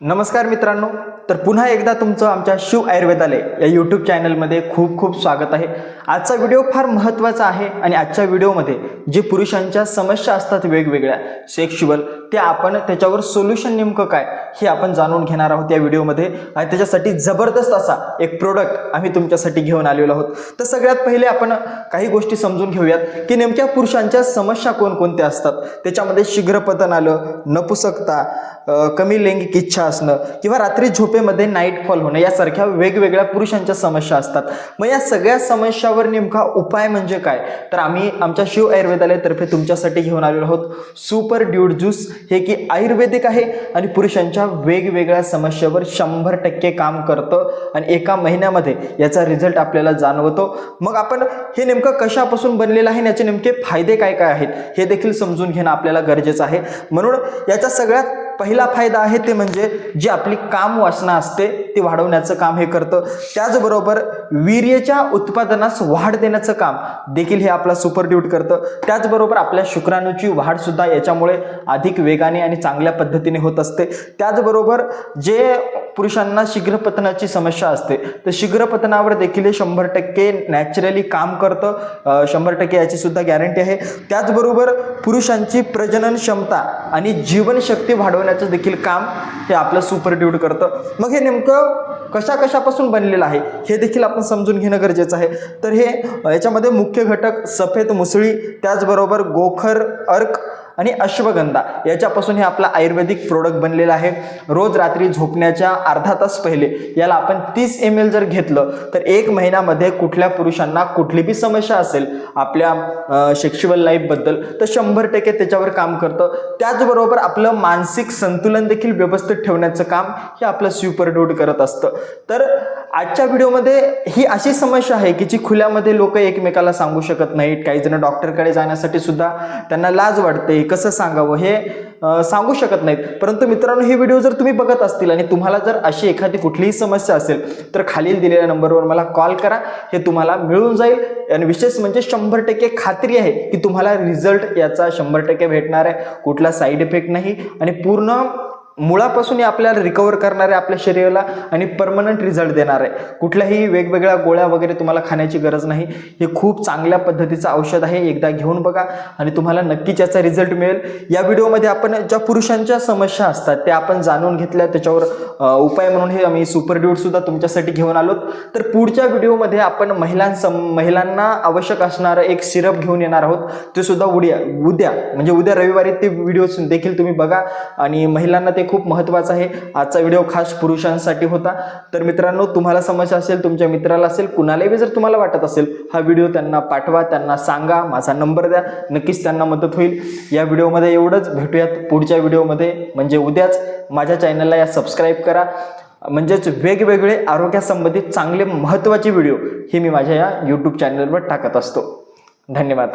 नमस्कार मित्रांनो तर पुन्हा एकदा तुमचं आमच्या शिव आयुर्वेदालय या यूट्यूब चॅनलमध्ये खूप खूप स्वागत आहे. आजचा व्हिडिओ फार महत्त्वाचा आहे आणि आजच्या व्हिडिओमध्ये जे पुरुषांच्या समस्या असतात वेगवेगळ्या सेक्शुअल ते आपण त्याच्यावर सोल्युशन नेमकं काय हे आपण जाणून घेणार आहोत या व्हिडिओमध्ये. आणि त्याच्यासाठी जबरदस्त असा एक प्रोडक्ट आम्ही तुमच्यासाठी घेऊन आलेलो आहोत. तर सगळ्यात पहिले आपण काही गोष्टी समजून घेऊयात की नेमक्या पुरुषांच्या समस्या कोणकोणत्या असतात? त्याच्यामध्ये शीघ्रपतन आलं नपुसकता कमी लैंगिक इच्छा असणं किंवा रात्री झोपेमध्ये नाईटफॉल होणं यासारख्या वेगवेगळ्या पुरुषांच्या समस्या असतात. मग या सगळ्या समस्यावर नेमका उपाय म्हणजे काय? तर आम्ही आमच्या शिव आयुर्वेदालयातर्फे तुमच्यासाठी घेऊन आलेलो आहोत. सुपर ड्यूड ज्यूस हे की आयुर्वेदिक आहे आणि पुरुषांच्या वेगवेगळ्या समस्येवर शंभर टक्के काम करतं आणि एका महिन्यामध्ये याचा रिझल्ट आपल्याला जाणवतो. मग आपण हे नेमकं कशापासून बनलेलं आहे आणि याचे नेमके फायदे काय काय आहेत हे देखील समजून घेणं आपल्याला गरजेचं आहे. म्हणून याचा सगळ्यात पहिला फायदा आहे ते म्हणजे जी आपली काम वासना असते ती वाढवण्याचं काम हे करतं. त्याचबरोबर वीर्यच्या उत्पादनास वाढ देण्याचं काम देखील हे आपला सुपर ड्यूट करतं. त्याचबरोबर आपल्या शुक्राणूची वाढसुद्धा याच्यामुळे अधिक वेगाने आणि चांगल्या पद्धतीने होत असते. त्याचबरोबर जे पुरुषांना शीघ्रपतनाची समस्या असते. तर शीघ्रपतनावर देखील हे शंभर टक्के नॅचरली काम करतं. शंभर टक्के याची सुद्धा गॅरंटी आहे. त्याचबरोबर पुरुषांची प्रजनन क्षमता आणि जीवनशक्ती वाढवण्याचं देखील काम हे आपलं सुपर ड्यूट करतं. मग हे नेमकं कशा कशापासून बनलेलं आहे? हे देखील आपण समजून घेणं गरजेचं आहे. तर हे याच्यामध्ये मुख्य घटक सफेद मुसळी त्याचबरोबर गोखर अर्क आणि अश्वगंधा याच्यापासून हे आपला आयुर्वेदिक प्रोडक्ट बनलेला आहे. रोज रात्री झोपण्याच्या अर्धा तास पहिले याला आपण तीस एम एल जर घेतलं तर एक महिन्यामध्ये कुठल्या पुरुषांना कुठली बी समस्या असेल आपल्या सेक्शुअल लाईफबद्दल तर शंभर टक्के त्याच्यावर काम करतं. त्याचबरोबर आपलं मानसिक संतुलन देखील व्यवस्थित ठेवण्याचं काम हे आपलं सुपरडूड करत असतं. तर आजच्या व्हिडिओमध्ये ही अशी समस्या आहे की जी खुल्यामध्ये लोक एकमेकाला सांगू शकत नाहीत. काही जण डॉक्टरकडे जाण्यासाठी सुद्धा त्यांना लाज वाटते. कसं सांगावं हे सांगू शकत नाहीत. परंतु मित्रांनो हे व्हिडिओ जर तुम्ही बघत असतील आणि तुम्हाला जर अशी एखादी कुठलीही समस्या असेल तर खालील दिलेल्या नंबरवर मला कॉल करा. हे तुम्हाला मिळून जाईल. आणि विशेष म्हणजे शंभर टक्के खात्री आहे की तुम्हाला रिझल्ट याचा शंभर टक्के भेटणार आहे. कुठला साईड इफेक्ट नाही. आणि पूर्ण मुळापासून आपल्याला रिकवर करणार आहे आपल्या शरीराला आणि परमनंट रिझल्ट देणार. आहे कुठल्याही वेगवेगळ्या गोळ्या वगैरे तुम्हाला खाण्याची गरज नाही. हे खूप चांगल्या पद्धतीचं औषध आहे. एकदा घेऊन बघा आणि तुम्हाला नक्कीच याचा रिझल्ट मिळेल. या व्हिडिओमध्ये आपण ज्या पुरुषांच्या समस्या असतात त्या आपण जाणून घेतल्या. त्याच्यावर उपाय म्हणून हे आम्ही सुपर ड्यूटसुद्धा तुमच्यासाठी घेऊन आलोत. तर पुढच्या व्हिडिओमध्ये आपण महिलांसम महिलांना आवश्यक असणारं एक सिरप घेऊन येणार आहोत. ते सुद्धा उद्या उद्या म्हणजे उद्या रविवारी ते व्हिडिओ देखील तुम्ही बघा. आणि महिलांना ते खूप महत्त्वाचं आहे. आजचा व्हिडिओ खास पुरुषांसाठी होता. तर मित्रांनो तुम्हाला समस्या असेल तुमच्या मित्राला असेल कुणालाही जर तुम्हाला वाटत असेल हा व्हिडिओ त्यांना पाठवा त्यांना सांगा माझा नंबर द्या नक्कीच त्यांना मदत होईल. या व्हिडिओमध्ये एवढंच. भेटूयात पुढच्या व्हिडिओमध्ये. म्हणजे उद्याच माझ्या चॅनलला या सबस्क्राईब करा. म्हणजेच वेगवेगळे आरोग्यासंबंधित चांगले महत्त्वाचे व्हिडिओ हे मी माझ्या या यूट्यूब चॅनलवर टाकत असतो. धन्यवाद.